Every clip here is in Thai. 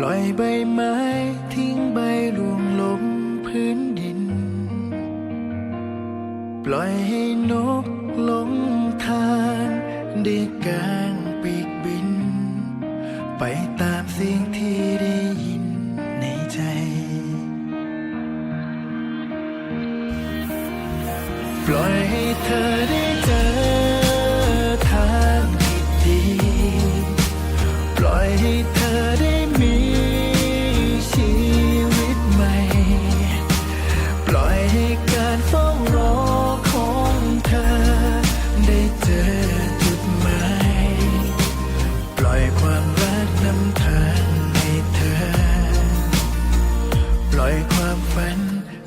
ปล่อยใบไม้ทิ้งใบรวงลงพื้นดิน ปล่อยให้นกลงทางได้กลางปีกบิน ไปตามเสียงที่ได้ยินในใจ ปล่อยให้เธอได้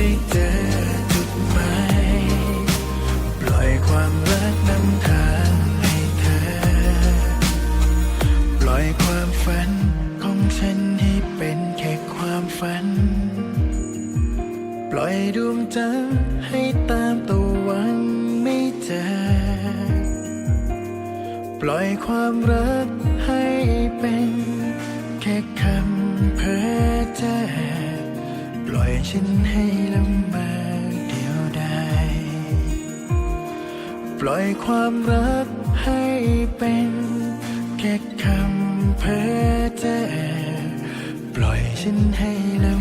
ได้เจอจุดหมายปล่อยความรักนำทางให้เธอ ปล่อยความฝันของฉันให้เป็นแค่ความฝัน ปล่อยดวงจันทร์ให้ตามตะวันไม่เจอ ปล่อยความรักให้เป็น อยฉันให้ลำบากเดียวดายปล่อยความรักให้เป็นแค่คำเพ้อเจ้อปล่อยฉันให้ลำ